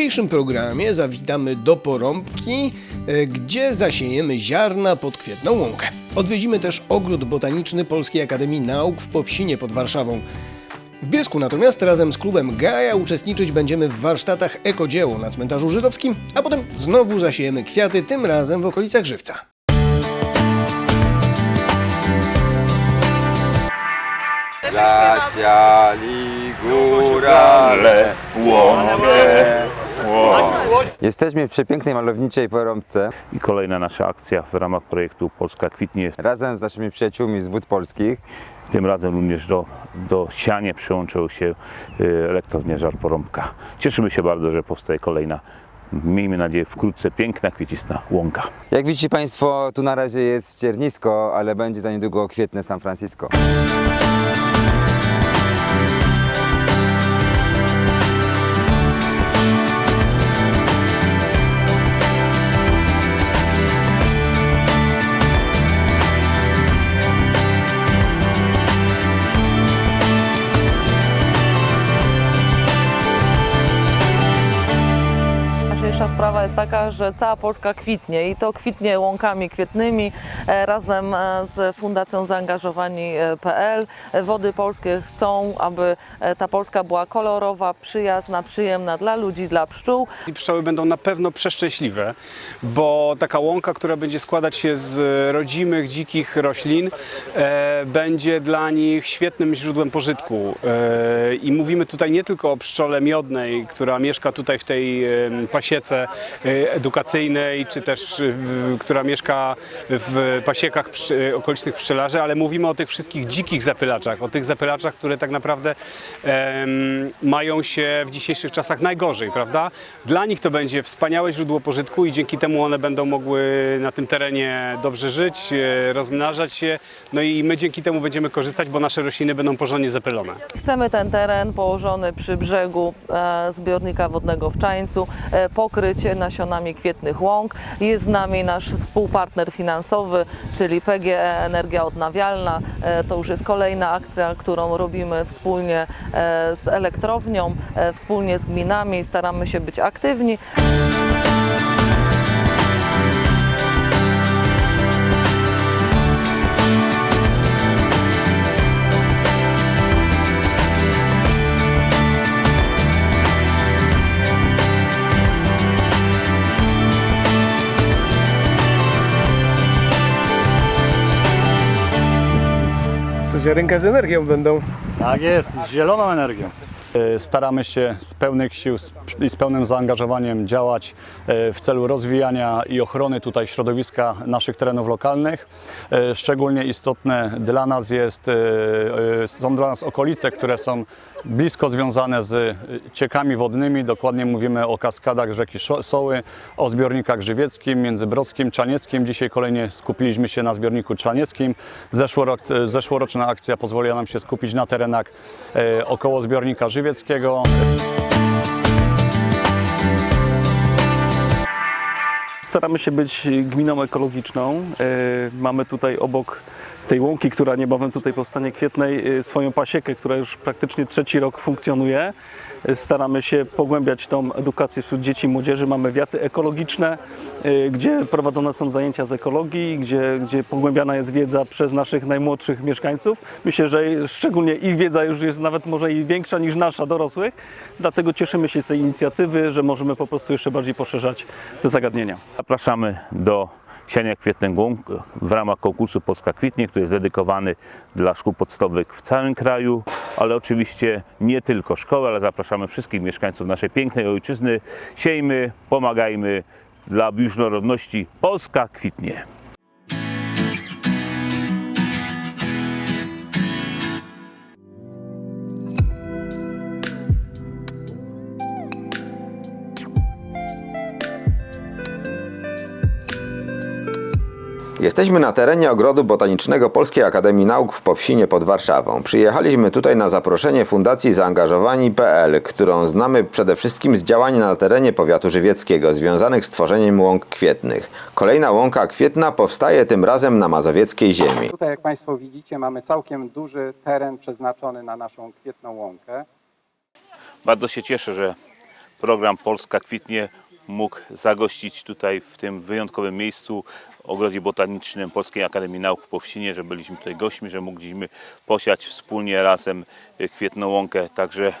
dzisiejszym programie zawitamy do Porąbki, e, gdzie zasiejemy ziarna pod kwietną łąkę. Odwiedzimy też ogród botaniczny Polskiej Akademii Nauk w Powsinie pod Warszawą. W Bielsku natomiast razem z klubem Gaja uczestniczyć będziemy w warsztatach Ekodzieło na cmentarzu żydowskim, a potem znowu zasiejemy kwiaty, tym razem w okolicach Żywca. Zasiali górale. Jesteśmy w przepięknej malowniczej porąbce I kolejna nasza akcja w ramach projektu Polska Kwitnie. razem z naszymi przyjaciółmi z Wód Polskich. Tym razem również do, do sianie przyłączył się y, elektrownia Żar Porąbka. Cieszymy się bardzo, że powstaje kolejna, miejmy nadzieję wkrótce, piękna, kwiecista łąka. Jak widzicie Państwo, tu na razie jest ściernisko, ale będzie za niedługo kwietne San Francisco. Sprawa że cała Polska kwitnie i to kwitnie łąkami kwietnymi e, razem e, z Fundacją Zaangażowani.pl. Wody Polskie chcą, aby e, ta Polska była kolorowa, przyjazna, przyjemna dla ludzi, dla pszczół. I pszczoły będą na pewno przeszczęśliwe, bo taka łąka, która będzie składać się z rodzimych, dzikich roślin, e, będzie dla nich świetnym źródłem pożytku. E, I mówimy tutaj nie tylko o pszczole miodnej, która mieszka tutaj w tej e, pasiece e, edukacyjnej, czy też w, która mieszka w pasiekach pszczy, okolicznych pszczelarzy, ale mówimy o tych wszystkich dzikich zapylaczach, o tych zapylaczach, które tak naprawdę em, mają się w dzisiejszych czasach najgorzej, prawda? Dla nich to będzie wspaniałe źródło pożytku i dzięki temu one będą mogły na tym terenie dobrze żyć, e, rozmnażać się, no i my dzięki temu będziemy korzystać, bo nasze rośliny będą porządnie zapylone. Chcemy ten teren położony przy brzegu e, zbiornika wodnego w Czańcu e, pokryć nasionami kwietnych łąk. Jest z nami nasz współpartner finansowy, czyli PGE Energia Odnawialna. E, to już jest kolejna akcja, którą robimy wspólnie e, z elektrownią, e, wspólnie z gminami. Staramy się być aktywni. To ziarenka z energią będą. Tak jest, z zieloną energią. E, Staramy się z pełnych sił i z pełnym zaangażowaniem działać e, w celu rozwijania i ochrony tutaj środowiska naszych terenów lokalnych. E, Szczególnie istotne dla nas jest, są dla nas okolice, które są blisko związane z e, ciekami wodnymi. Dokładnie mówimy o kaskadach rzeki Soły, o zbiornikach żywieckim, międzybrodzkim, czanieckim. Dzisiaj kolejnie skupiliśmy się na zbiorniku czanieckim. E, zeszłoroczna akcja pozwoliła nam się skupić na terenach e, około zbiornika żywieckiego. Staramy się być gminą ekologiczną. Mamy tutaj obok tej łąki, która niebawem tutaj powstanie kwietnej, e, swoją pasiekę, która już praktycznie trzeci rok funkcjonuje. E, Staramy się pogłębiać tą edukację wśród dzieci i młodzieży. Mamy wiaty ekologiczne, e, gdzie prowadzone są zajęcia z ekologii, gdzie, gdzie pogłębiana jest wiedza przez naszych najmłodszych mieszkańców. Myślę, że szczególnie ich wiedza już jest nawet może i większa niż nasza dorosłych. Dlatego cieszymy się z tej inicjatywy, że możemy po prostu jeszcze bardziej poszerzać te zagadnienia. Zapraszamy do siania kwietnych w ramach konkursu Polska Kwitnie, który jest dedykowany dla szkół podstawowych w całym kraju, ale oczywiście nie tylko szkoły, ale zapraszamy wszystkich mieszkańców naszej pięknej ojczyzny. Siejmy, pomagajmy dla różnorodności. Polska kwitnie. Jesteśmy na terenie Ogrodu Botanicznego Polskiej Akademii Nauk w Powsinie pod Warszawą. Przyjechaliśmy tutaj na zaproszenie Fundacji Zaangażowani.pl, którą znamy przede wszystkim z działań na terenie powiatu żywieckiego związanych z tworzeniem łąk kwietnych. Kolejna łąka kwietna powstaje tym razem na mazowieckiej ziemi. Tutaj, jak Państwo widzicie, mamy całkiem duży teren przeznaczony na naszą kwietną łąkę. Bardzo się cieszę, że program Polska kwitnie mógł zagościć tutaj w tym wyjątkowym miejscu ogrodzie botanicznym Polskiej Akademii Nauk w Powsinie, że byliśmy tutaj gośćmi, że mogliśmy posiać wspólnie razem y, kwietną łąkę. Także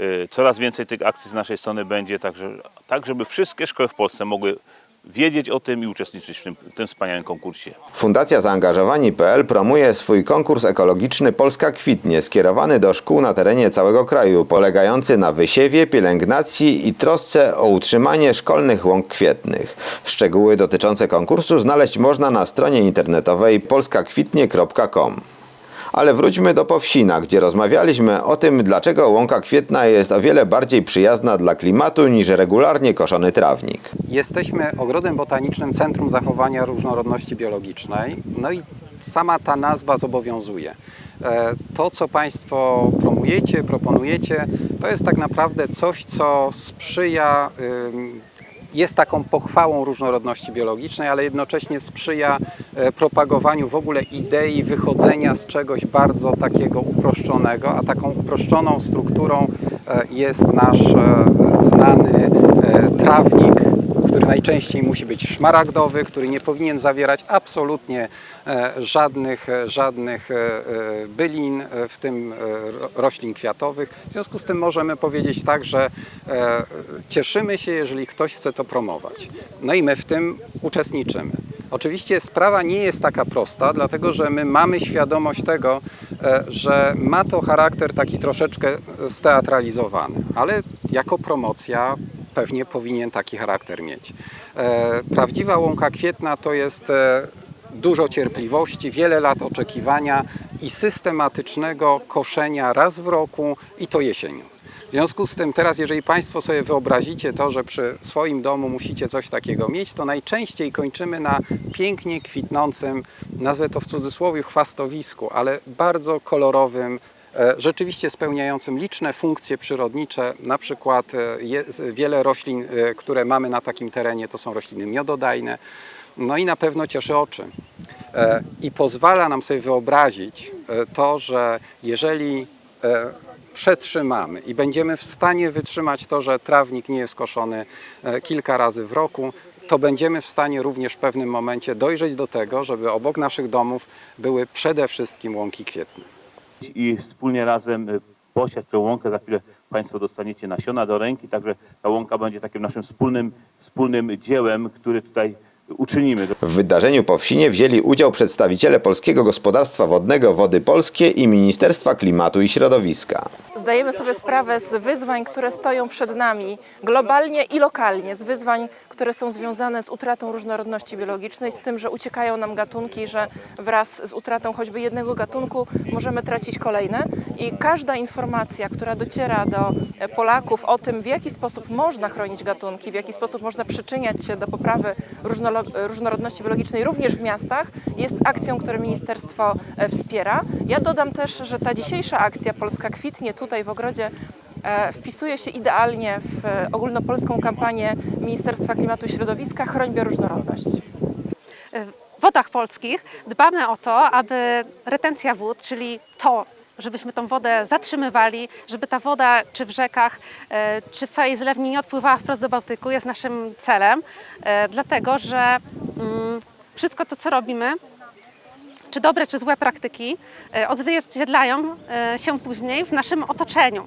y, coraz więcej tych akcji z naszej strony będzie, także, tak żeby wszystkie szkoły w Polsce mogły wiedzieć o tym i uczestniczyć w tym, w tym wspaniałym konkursie. Fundacja Zaangażowani.pl promuje swój konkurs ekologiczny Polska Kwitnie, skierowany do szkół na terenie całego kraju, polegający na wysiewie, pielęgnacji i trosce o utrzymanie szkolnych łąk kwietnych. Szczegóły dotyczące konkursu znaleźć można na stronie internetowej polskakwitnie.com. Ale wróćmy do Powsina, gdzie rozmawialiśmy o tym, dlaczego łąka kwietna jest o wiele bardziej przyjazna dla klimatu niż regularnie koszony trawnik. Jesteśmy ogrodem botanicznym Centrum Zachowania Różnorodności Biologicznej. No i sama ta nazwa zobowiązuje. E, To, co Państwo promujecie, proponujecie, to jest tak naprawdę coś, co sprzyja, jest taką pochwałą różnorodności biologicznej, ale jednocześnie sprzyja e, propagowaniu w ogóle idei wychodzenia z czegoś bardzo takiego uproszczonego, a taką uproszczoną strukturą e, jest nasz e, znany trawnik, który najczęściej musi być szmaragdowy, który nie powinien zawierać absolutnie e, żadnych, e, żadnych e, bylin, w tym ro- roślin kwiatowych. W związku z tym możemy powiedzieć tak, że cieszymy się, jeżeli ktoś chce to promować. No i my w tym uczestniczymy. Oczywiście sprawa nie jest taka prosta, dlatego że my mamy świadomość tego, że ma to charakter taki troszeczkę steatralizowany, ale jako promocja pewnie powinien taki charakter mieć. E, Prawdziwa łąka kwietna to jest e, dużo cierpliwości, wiele lat oczekiwania i systematycznego koszenia raz w roku i to jesienią. W związku z tym teraz, jeżeli Państwo sobie wyobrazicie to, że przy swoim domu musicie coś takiego mieć, to najczęściej kończymy na pięknie kwitnącym, nazwę to w cudzysłowie chwastowisku, ale bardzo kolorowym, rzeczywiście spełniającym liczne funkcje przyrodnicze. Na przykład e, wiele roślin, e, które mamy na takim terenie, to są rośliny miododajne. No i na pewno cieszy oczy. E, I pozwala nam sobie wyobrazić e, to, że jeżeli e, przetrzymamy i będziemy w stanie wytrzymać to, że trawnik nie jest koszony e, kilka razy w roku, to będziemy w stanie również w pewnym momencie dojrzeć do tego, żeby obok naszych domów były przede wszystkim łąki kwietne. I wspólnie razem y, posiać tę łąkę. Za chwilę Państwo dostaniecie nasiona do ręki, także ta łąka będzie takim naszym wspólnym, wspólnym dziełem, który tutaj uczynimy. W wydarzeniu po wsinie wzięli udział przedstawiciele Polskiego Gospodarstwa Wodnego Wody Polskie i Ministerstwa Klimatu i Środowiska. Zdajemy sobie sprawę z wyzwań, które stoją przed nami globalnie i lokalnie, z wyzwań, które są związane z utratą różnorodności biologicznej, z tym, że uciekają nam gatunki, że wraz z utratą choćby jednego gatunku możemy tracić kolejne. I każda informacja, która dociera do Polaków o tym, w jaki sposób można chronić gatunki, w jaki sposób można przyczyniać się do poprawy różnorodności biologicznej również w miastach, jest akcją, którą ministerstwo e, wspiera. Ja dodam też, że ta dzisiejsza akcja Polska kwitnie tutaj w ogrodzie wpisuje się idealnie w e, ogólnopolską kampanię Ministerstwa Klimatu i Środowiska Chroń bioróżnorodność. w wodach polskich dbamy o to, aby retencja wód, czyli to, żebyśmy tą wodę zatrzymywali, żeby ta woda czy w rzekach, e, czy w całej zlewni nie odpływała wprost do Bałtyku, jest naszym celem, e, dlatego że mm, wszystko to, co robimy, czy dobre, czy złe praktyki e, odzwierciedlają e, się później w naszym otoczeniu.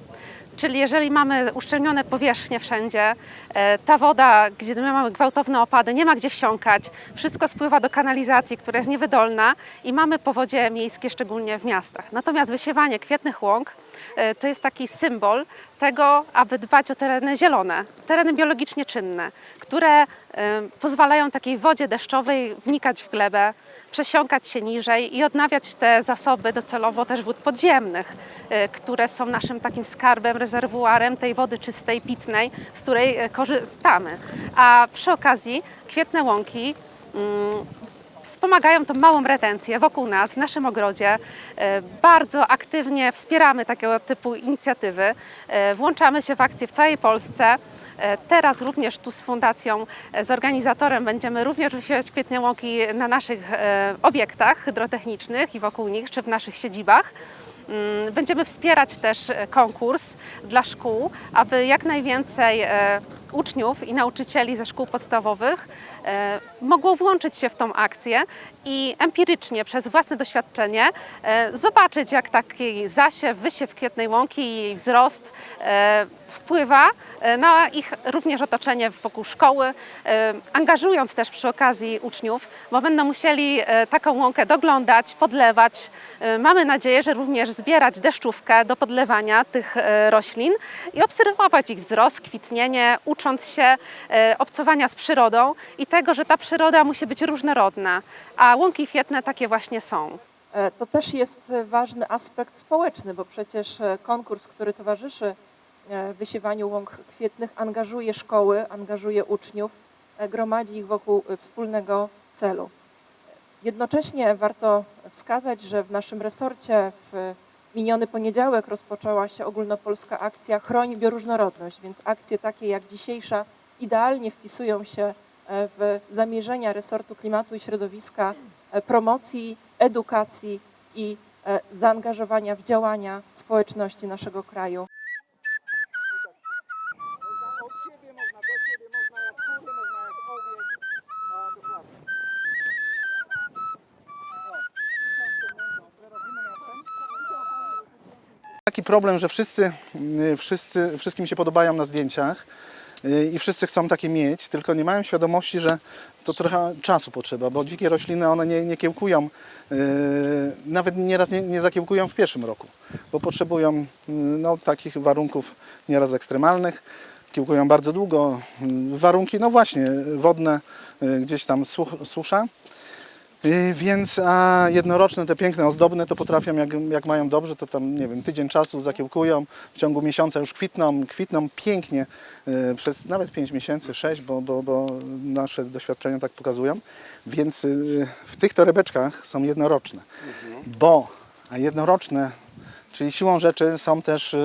Czyli jeżeli mamy uszczelnione powierzchnie wszędzie, e, ta woda, gdzie my mamy gwałtowne opady, nie ma gdzie wsiąkać, wszystko spływa do kanalizacji, która jest niewydolna i mamy powodzie miejskie, szczególnie w miastach. Natomiast wysiewanie kwietnych łąk e, to jest taki symbol tego, aby dbać o tereny zielone, tereny biologicznie czynne, które e, pozwalają takiej wodzie deszczowej wnikać w glebę, przesiąkać się niżej i odnawiać te zasoby docelowo też wód podziemnych, y, które są naszym takim skarbem, rezerwuarem tej wody czystej, pitnej, z której y, korzystamy. A przy okazji kwietne łąki mm, wspomagają tą małą retencję wokół nas, w naszym ogrodzie. E, Bardzo aktywnie wspieramy takiego typu inicjatywy. Włączamy się w akcje w całej Polsce. E, Teraz również tu z fundacją, e, z organizatorem będziemy również wysiewać kwietne łąki na naszych e, obiektach hydrotechnicznych i wokół nich, czy w naszych siedzibach. Mm, Będziemy wspierać też konkurs dla szkół, aby jak najwięcej uczniów i nauczycieli ze szkół podstawowych mogło włączyć się w tą akcję i empirycznie przez własne doświadczenie e, zobaczyć, jak taki zasiew, wysiew kwietnej łąki i jej wzrost e, wpływa e, na ich również otoczenie wokół szkoły, e, angażując też przy okazji uczniów, bo będą musieli e, taką łąkę doglądać, podlewać. E, Mamy nadzieję, że również zbierać deszczówkę do podlewania tych e, roślin i obserwować ich wzrost, kwitnienie, ucząc się e, obcowania z przyrodą i tego, że ta przyroda musi być różnorodna, a łąki kwietne takie właśnie są. E, To też jest ważny aspekt społeczny, bo przecież e, konkurs, który towarzyszy e, wysiewaniu łąk kwietnych, angażuje szkoły, angażuje uczniów, gromadzi ich wokół wspólnego celu. Jednocześnie warto wskazać, że w naszym resorcie w miniony poniedziałek rozpoczęła się ogólnopolska akcja Chroń bioróżnorodność, więc akcje takie jak dzisiejsza idealnie wpisują się w zamierzenia resortu klimatu i środowiska e, promocji, edukacji i e, zaangażowania w działania społeczności naszego kraju. Taki problem, że wszyscy, wszyscy, wszystkim się podobają na zdjęciach i wszyscy chcą takie mieć, tylko nie mają świadomości, że to trochę czasu potrzeba, bo dzikie rośliny one nie, nie kiełkują, y, nawet nieraz nie, nie zakiełkują w pierwszym roku, bo potrzebują y, no, takich warunków nieraz ekstremalnych, kiełkują bardzo długo, y, warunki no właśnie wodne, y, gdzieś tam susza. Y, Więc a jednoroczne, te piękne, ozdobne, to potrafią, jak, jak mają dobrze, to tam, nie wiem, tydzień czasu zakiełkują, w ciągu miesiąca już kwitną, kwitną pięknie y, przez nawet 5 miesięcy, 6, bo, bo, bo nasze doświadczenia tak pokazują. Więc y, w tych torebeczkach są jednoroczne, bo a jednoroczne, czyli siłą rzeczy są też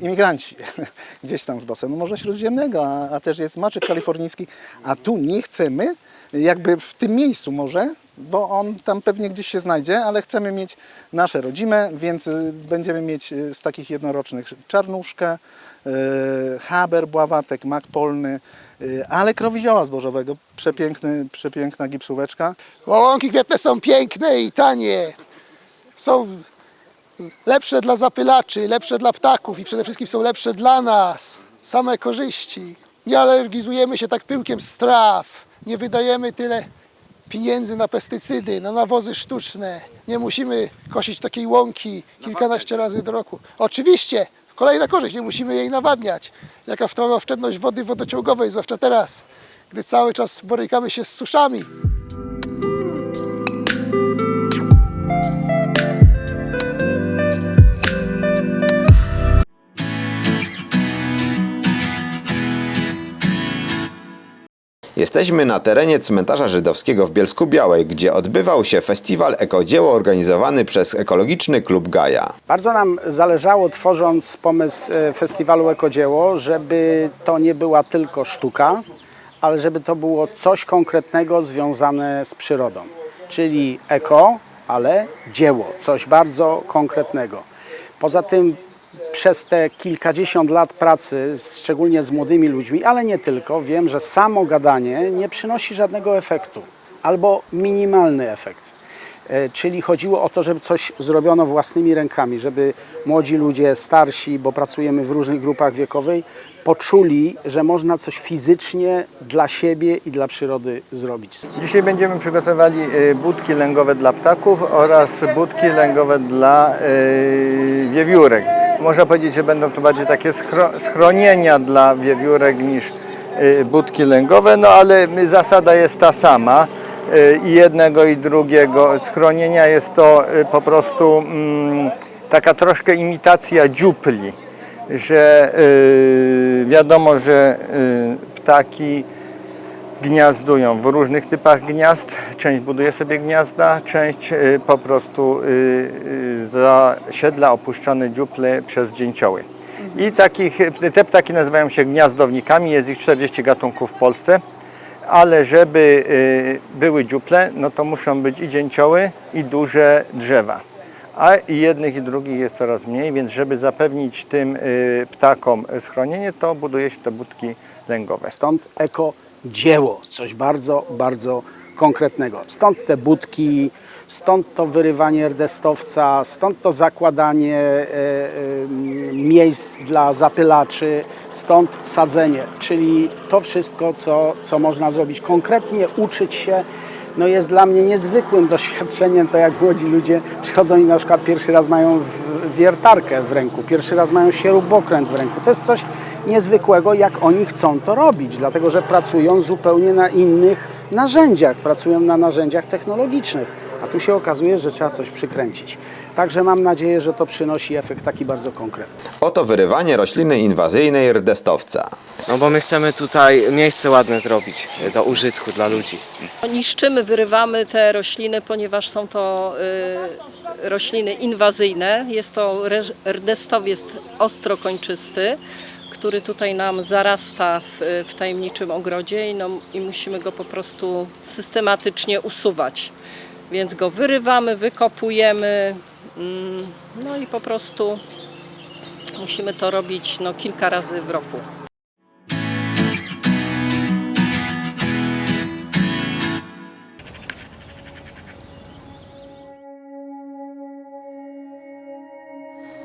imigranci gdzieś tam z basenu Morza Śródziemnego, a, a też jest maczek kalifornijski, a tu nie chcemy, jakby w tym miejscu może, bo on tam pewnie gdzieś się znajdzie, ale chcemy mieć nasze rodzime, więc y, będziemy mieć y, z takich jednorocznych czarnuszkę, y, haber, bławatek, mak polny, ale krowizioła zbożowego, przepiękny, przepiękna gipsóweczka. Łąki kwietne są piękne i tanie. Są lepsze dla zapylaczy, lepsze dla ptaków i przede wszystkim są lepsze dla nas. Same korzyści. Nie alergizujemy się tak pyłkiem z traw. Nie wydajemy tyle pieniędzy na pestycydy, na nawozy sztuczne. Nie musimy kosić takiej łąki kilkanaście razy do roku. Oczywiście, kolejna korzyść, nie musimy jej nawadniać. Jaka w to oszczędność wody wodociągowej, zwłaszcza teraz, gdy cały czas borykamy się z suszami. Jesteśmy na terenie cmentarza żydowskiego w Bielsku Białej, gdzie odbywał się festiwal Ekodzieło organizowany przez Ekologiczny Klub Gaja. Bardzo nam zależało, tworząc pomysł e, festiwalu Ekodzieło, żeby to nie była tylko sztuka, ale żeby to było coś konkretnego związane z przyrodą. Czyli eko, ale dzieło, coś bardzo konkretnego. Poza tym przez te kilkadziesiąt lat pracy, szczególnie z młodymi ludźmi, ale nie tylko, wiem, że samo gadanie nie przynosi żadnego efektu albo minimalny efekt. E, Czyli chodziło o to, żeby coś zrobiono własnymi rękami, żeby młodzi ludzie, starsi, bo pracujemy w różnych grupach wiekowej, poczuli, że można coś fizycznie dla siebie i dla przyrody zrobić. Dzisiaj będziemy przygotowali e, budki lęgowe dla ptaków oraz budki lęgowe dla e, wiewiórek. Można powiedzieć, że będą to bardziej takie schro- schronienia dla wiewiórek niż e, budki lęgowe, no ale zasada jest ta sama e, i jednego i drugiego. Schronienia jest to e, po prostu mm, taka troszkę imitacja dziupli, że wiadomo, że ptaki gniazdują w różnych typach gniazd. Część buduje sobie gniazda, część y, po prostu y, y, zasiedla opuszczone dziuple przez dzięcioły. I takich, te ptaki nazywają się gniazdownikami, jest ich 40 gatunków w Polsce, ale żeby były dziuple, no to muszą być i dzięcioły, i duże drzewa. a jednych i drugich jest coraz mniej, więc żeby zapewnić tym ptakom schronienie, to buduje się te budki lęgowe. Stąd eko dzieło, coś bardzo, bardzo konkretnego. Stąd te budki, stąd to wyrywanie rdestowca, stąd to zakładanie e, e, miejsc dla zapylaczy, stąd sadzenie, czyli to wszystko, co, co można zrobić. Konkretnie uczyć się no jest dla mnie niezwykłym doświadczeniem, to jak młodzi ludzie przychodzą i na przykład pierwszy raz mają wiertarkę w ręku, pierwszy raz mają śrubokręt w ręku. To jest coś niezwykłego, jak oni chcą to robić, dlatego że pracują zupełnie na innych narzędziach, pracują na narzędziach technologicznych, a tu się okazuje, że trzeba coś przykręcić. Także mam nadzieję, że to przynosi efekt taki bardzo konkretny. Oto wyrywanie rośliny inwazyjnej rdestowca. No bo my chcemy tutaj miejsce ładne zrobić e, do użytku dla ludzi. Niszczymy, wyrywamy te rośliny, ponieważ są to y, rośliny inwazyjne. Jest to rdestowiec ostrokończysty, który tutaj nam zarasta w, w tajemniczym ogrodzie i, no, i musimy go po prostu systematycznie usuwać. Więc go wyrywamy, wykopujemy, mm, no i po prostu musimy to robić no, kilka razy w roku.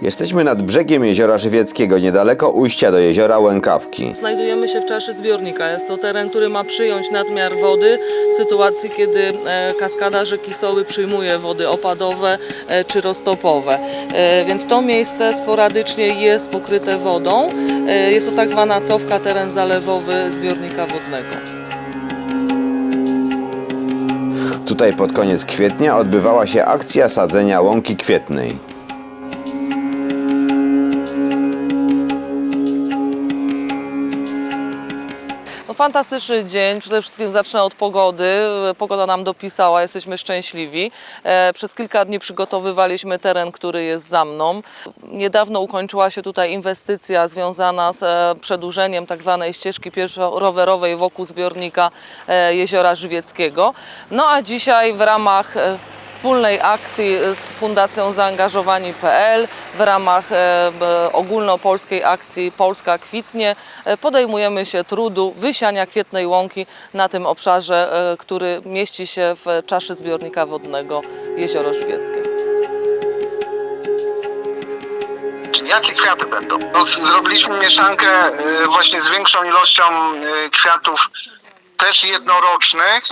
Jesteśmy nad brzegiem Jeziora Żywieckiego, niedaleko ujścia do jeziora Łękawki. Znajdujemy się w czaszy zbiornika. Jest to teren, który ma przyjąć nadmiar wody w sytuacji, kiedy e, kaskada rzeki Soły przyjmuje wody opadowe e, czy roztopowe. E, Więc to miejsce sporadycznie jest pokryte wodą. Jest to tak zwana cofka, teren zalewowy zbiornika wodnego. Tutaj pod koniec kwietnia odbywała się akcja sadzenia łąki kwietnej. Fantastyczny dzień. Przede wszystkim zacznę od pogody. Pogoda nam dopisała, jesteśmy szczęśliwi. E, przez kilka dni przygotowywaliśmy teren, który jest za mną. Niedawno ukończyła się tutaj inwestycja związana z e, przedłużeniem tak zwanej ścieżki pieszo-rowerowej wokół zbiornika e, Jeziora Żywieckiego. No a dzisiaj w ramach wspólnej akcji z Fundacją Zaangażowani.pl w ramach e, ogólnopolskiej akcji Polska kwitnie e, podejmujemy się trudu wysiania kwietnej łąki na tym obszarze, e, który mieści się w czaszy zbiornika wodnego Jezioro Żywieckie. Jakie kwiaty będą? No, zrobiliśmy mieszankę właśnie z większą ilością kwiatów, też jednorocznych.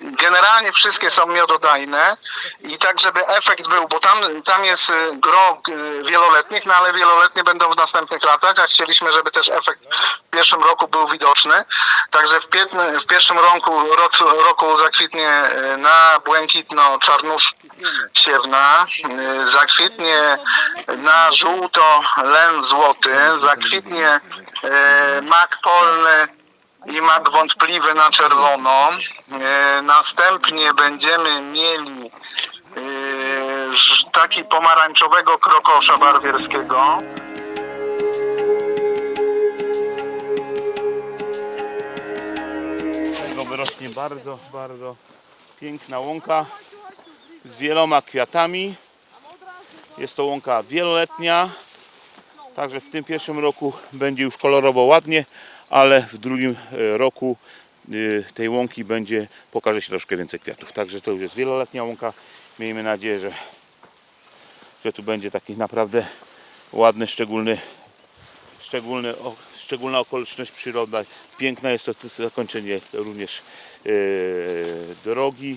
Generalnie wszystkie są miododajne i tak, żeby efekt był, bo tam, tam jest y, gro y, wieloletnich, no ale wieloletnie będą w następnych latach, a chcieliśmy, żeby też efekt w pierwszym roku był widoczny. Także w, w pierwszym roku, roku, roku zakwitnie y, na błękitno czarnusz siewna, zakwitnie na żółto len złoty, zakwitnie mak polny i mak wątpliwy na czerwono. E, Następnie będziemy mieli e, taki pomarańczowego krokosza barwierskiego. Wyrośnie bardzo, bardzo piękna łąka z wieloma kwiatami. Jest to łąka wieloletnia, także w tym pierwszym roku będzie już kolorowo ładnie, ale w drugim e, roku e, tej łąki będzie, pokaże się troszkę więcej kwiatów. Także to już jest wieloletnia łąka. Miejmy nadzieję, że, że tu będzie taki naprawdę ładny, szczególny, szczególny, szczególna okoliczność przyroda. Piękne jest to zakończenie również e, drogi,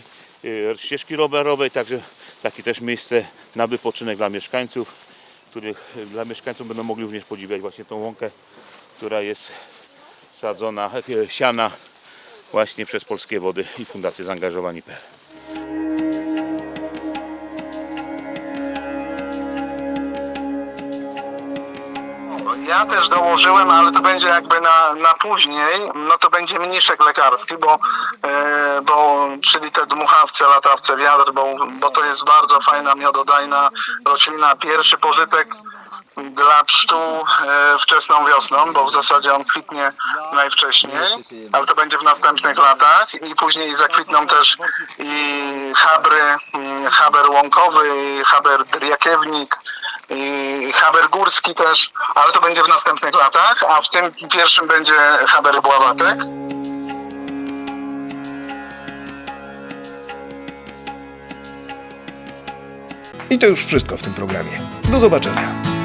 ścieżki rowerowej, także takie też miejsce na wypoczynek dla mieszkańców, których dla mieszkańców będą mogli również podziwiać właśnie tą łąkę, która jest sadzona, e, siana właśnie przez Polskie Wody i Fundację Zaangażowani.pl. Ja też dołożyłem, ale to będzie jakby na, na później, no to będzie mniszek lekarski, bo, e, bo czyli te dmuchawce, latawce, wiatr, bo, bo to jest bardzo fajna, miododajna roślina. Pierwszy pożytek dla pszczół e, wczesną wiosną, bo w zasadzie on kwitnie najwcześniej, ale to będzie w następnych latach i później zakwitną też i habry, haber łąkowy, haber dryjakiewnik, i haber górski też, ale to będzie w następnych latach, a w tym pierwszym będzie haber bławatek. I to już wszystko w tym programie. Do zobaczenia.